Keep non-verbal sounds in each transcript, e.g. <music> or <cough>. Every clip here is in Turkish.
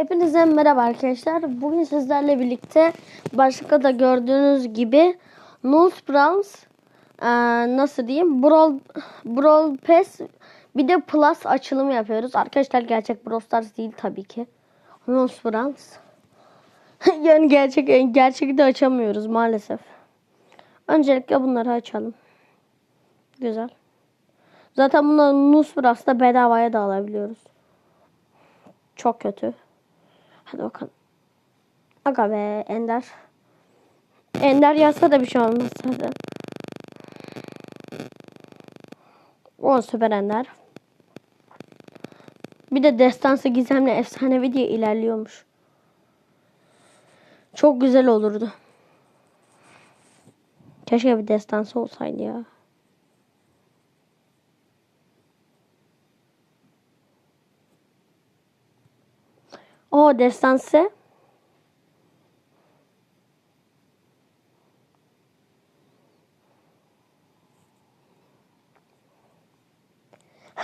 Hepinize merhaba arkadaşlar. Bugün sizlerle birlikte başlıkta da gördüğünüz gibi Nose Browns eee, nasıl diyeyim Brawl, Brawl Pass bir de Plus açılımı yapıyoruz. Arkadaşlar gerçek Brawl Stars değil tabii ki. Nose Browns. <laughs> yani gerçek gerçek de açamıyoruz maalesef. Öncelikle bunları açalım. Güzel. Zaten bunları Nose Browns'ta bedavaya da alabiliyoruz. Çok kötü. Hadi bakalım. Aga be Ender. Ender yazsa da bir şey olmaz zaten. O süper Ender. Bir de destansı gizemli efsanevi diye ilerliyormuş. Çok güzel olurdu. Keşke bir destansı olsaydı ya. O destansı.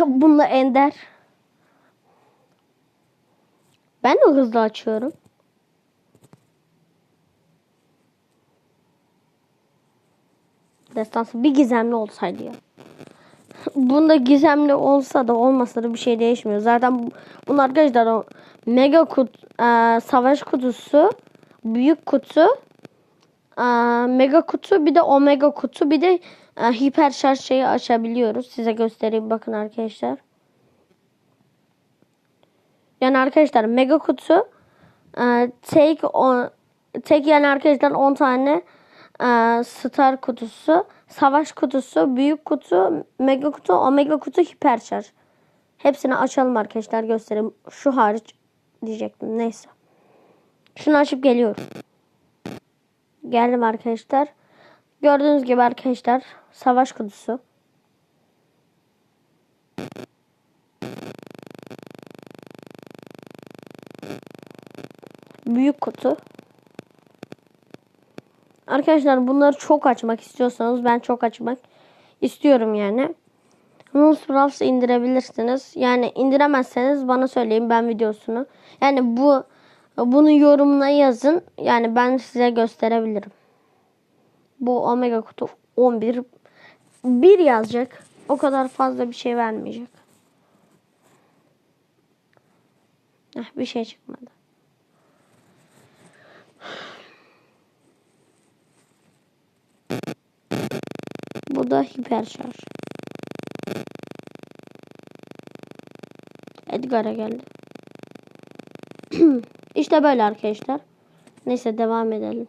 Bununla ender. Ben de hızlı açıyorum. Destansı bir gizemli olsaydı ya. Bunda gizemli olsa da olmasa da bir şey değişmiyor. Zaten bu- bunun arkadaşlar o mega kut, e, savaş kutusu, büyük kutu, e, mega kutu bir de omega kutu bir de e, hiper şarj şeyi açabiliyoruz. Size göstereyim bakın arkadaşlar. Yani arkadaşlar mega kutu e, take on tek yani arkadaşlar 10 tane e, star kutusu, savaş kutusu, büyük kutu, mega kutu, omega kutu, hiper şarj. Hepsini açalım arkadaşlar göstereyim. Şu hariç diyecektim. Neyse. Şunu açıp geliyorum. Geldim arkadaşlar. Gördüğünüz gibi arkadaşlar savaş kutusu. Büyük kutu. Arkadaşlar bunları çok açmak istiyorsanız ben çok açmak istiyorum yani. Moose Brawls'ı indirebilirsiniz. Yani indiremezseniz bana söyleyin ben videosunu. Yani bu bunu yorumuna yazın. Yani ben size gösterebilirim. Bu Omega kutu 11 1 yazacak. O kadar fazla bir şey vermeyecek. Heh, bir şey çıkmadı. Bu da hiper şarj. Edgar'a geldi. <clears throat> işte böyle arkadaşlar. Neyse devam edelim.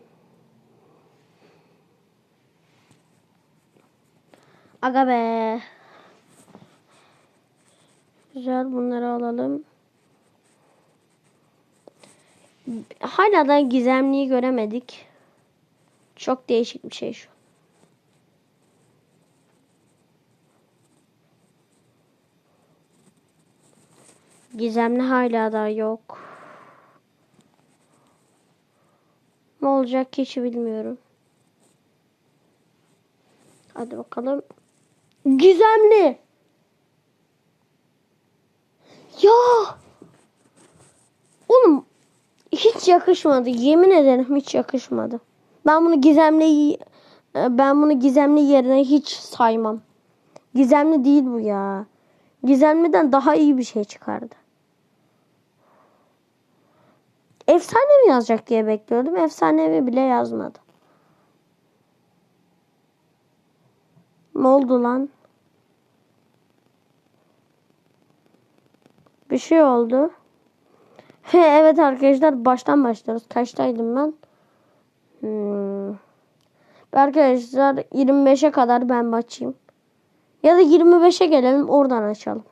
Aga be. Güzel bunları alalım. Hala da gizemliyi göremedik. Çok değişik bir şey şu. Gizemli hala da yok. Ne olacak hiç bilmiyorum. Hadi bakalım. Gizemli. Ya. Oğlum hiç yakışmadı. Yemin ederim hiç yakışmadı. Ben bunu gizemli ben bunu gizemli yerine hiç saymam. Gizemli değil bu ya. Gizemliden daha iyi bir şey çıkardı. Efsanevi yazacak diye bekliyordum. Efsanevi bile yazmadı. Ne oldu lan? Bir şey oldu. <laughs> evet arkadaşlar baştan başlıyoruz. Kaçtaydım ben? Hmm. Arkadaşlar 25'e kadar ben açayım. Ya da 25'e gelelim oradan açalım.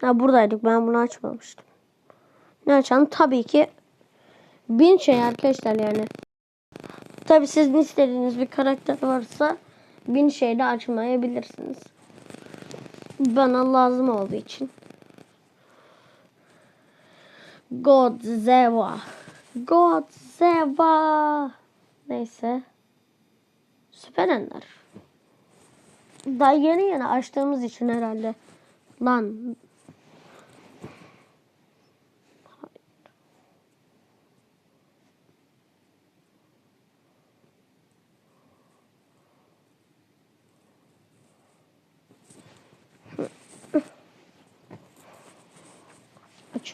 Ha buradaydık ben bunu açmamıştım. Ne açalım? Tabii ki bin şey arkadaşlar yani. Tabii sizin istediğiniz bir karakter varsa bin şeyle açmayabilirsiniz. Bana lazım olduğu için. Godzilla. Godzilla. Neyse. Süper Ender. Daha yeni yeni açtığımız için herhalde. Lan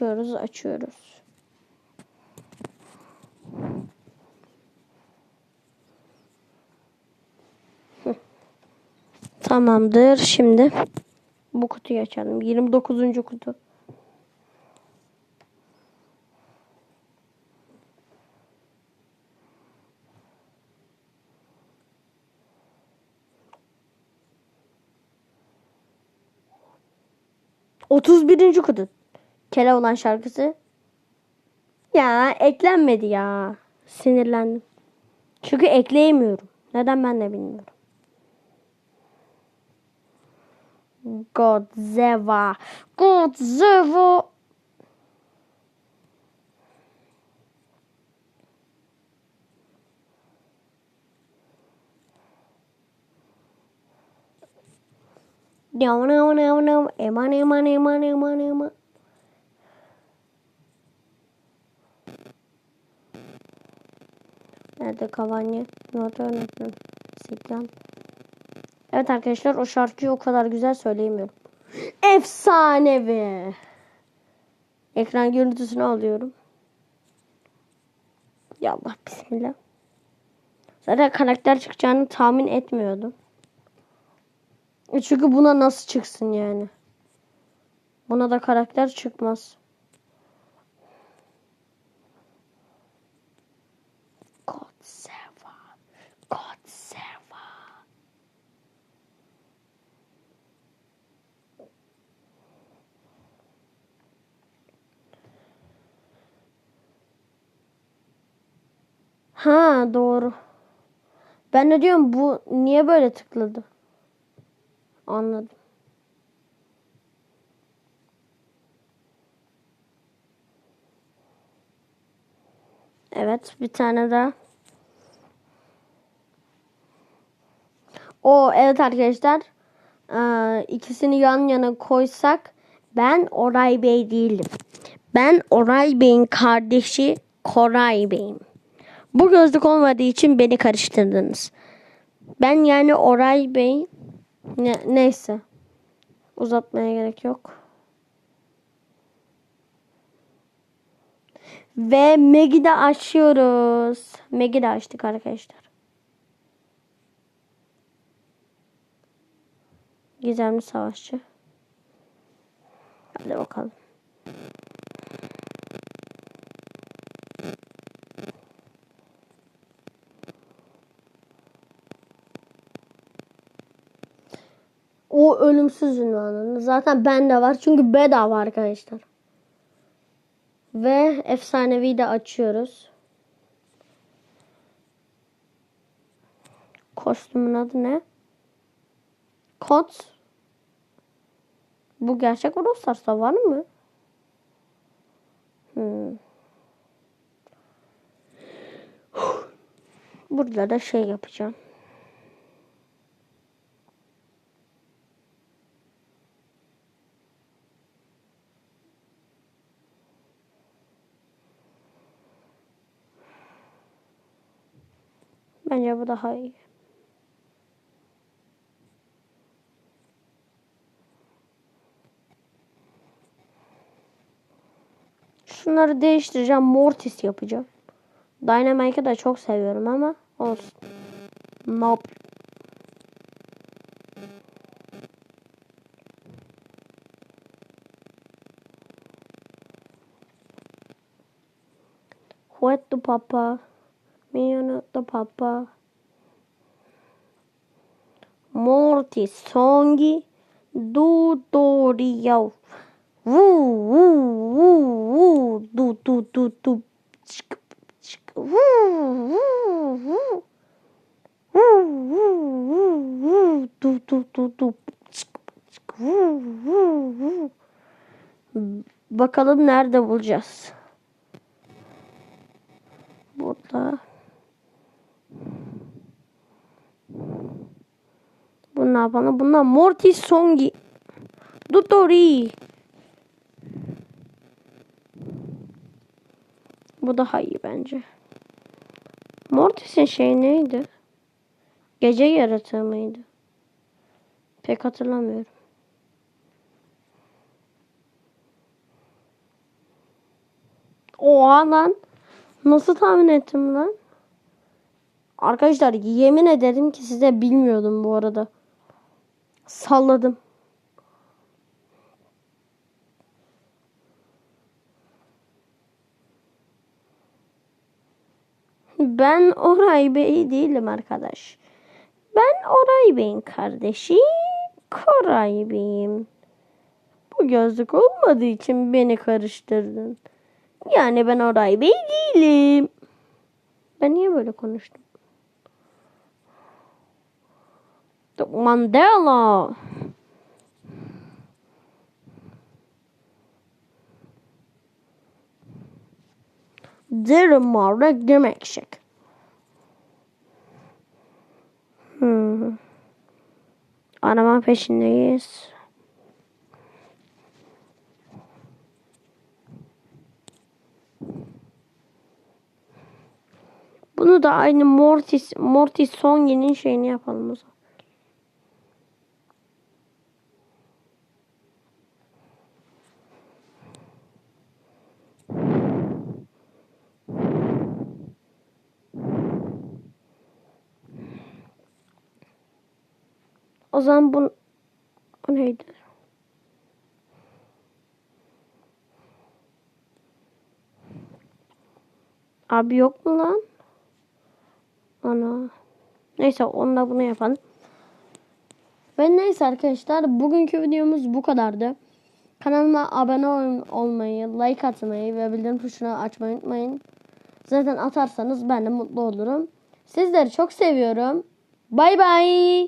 açıyoruz, açıyoruz. Tamamdır. Şimdi bu kutuyu açalım. 29. kutu. Otuz birinci kutu. Keloğlan şarkısı. Ya eklenmedi ya. Sinirlendim. Çünkü ekleyemiyorum. Neden ben de bilmiyorum. Godzilla. Godzilla. No no no no. Ema ema ema ema ema. Nerede Cavani? Not öğretmen. Zidane. Evet arkadaşlar o şarkıyı o kadar güzel söyleyemiyorum. Efsanevi. Ekran görüntüsünü alıyorum. Ya Allah bismillah. Zaten karakter çıkacağını tahmin etmiyordum. E Çünkü buna nasıl çıksın yani? Buna da karakter çıkmaz. Godzilla. Godzilla. Ha doğru. Ben de diyorum bu niye böyle tıkladı? Anladım. Evet bir tane daha. O evet arkadaşlar. Ee, ikisini yan yana koysak ben Oray Bey değilim. Ben Oray Bey'in kardeşi Koray Bey'im. Bu gözlük olmadığı için beni karıştırdınız. Ben yani Oray Bey ne, neyse. Uzatmaya gerek yok. Ve Meg'i de açıyoruz. Meg'i de açtık arkadaşlar. Gizemli savaşçı. Hadi bakalım. O ölümsüz ünvanı. Zaten bende var. Çünkü bedava arkadaşlar. Ve efsanevi de açıyoruz. Kostümün adı ne? Kod. Bu gerçek Brawl var mı? Hmm. Burada da şey yapacağım. Bence bu daha iyi. Şunları değiştireceğim. Mortis yapacağım. Dynamite'ı da çok seviyorum ama olsun. Nope. What the papa? Mio the papa. Mortis songi tutorial. Woo woo woo woo du du du du. Çık, çık. Woo woo woo. Woo woo woo woo du du du du. Çık, çık. Woo woo woo. Bakalım nerede bulacağız. Burada. Bunlar bana bunlar Mortis Songi. Tutori. Bu daha iyi bence. Mortis'in şey neydi? Gece yaratığı mıydı? Pek hatırlamıyorum. Oha lan. Nasıl tahmin ettim lan? Arkadaşlar yemin ederim ki size bilmiyordum bu arada. Salladım. Ben Oray Bey değilim arkadaş. Ben Oray Bey'in kardeşi Koray Bey'im. Bu gözlük olmadığı için beni karıştırdın. Yani ben Oray Bey değilim. Ben niye böyle konuştum? Mandela. Dırmarı demekşik. Hmm. Arama peşindeyiz. Bunu da aynı Mortis Mortis Songy'nin şeyini yapalım o zaman. O zaman bu o neydi? Abi yok mu lan? Ana. Neyse onunla bunu yapalım. Ve neyse arkadaşlar bugünkü videomuz bu kadardı. Kanalıma abone ol- olmayı, like atmayı ve bildirim tuşuna açmayı unutmayın. Zaten atarsanız ben de mutlu olurum. Sizleri çok seviyorum. Bay bay.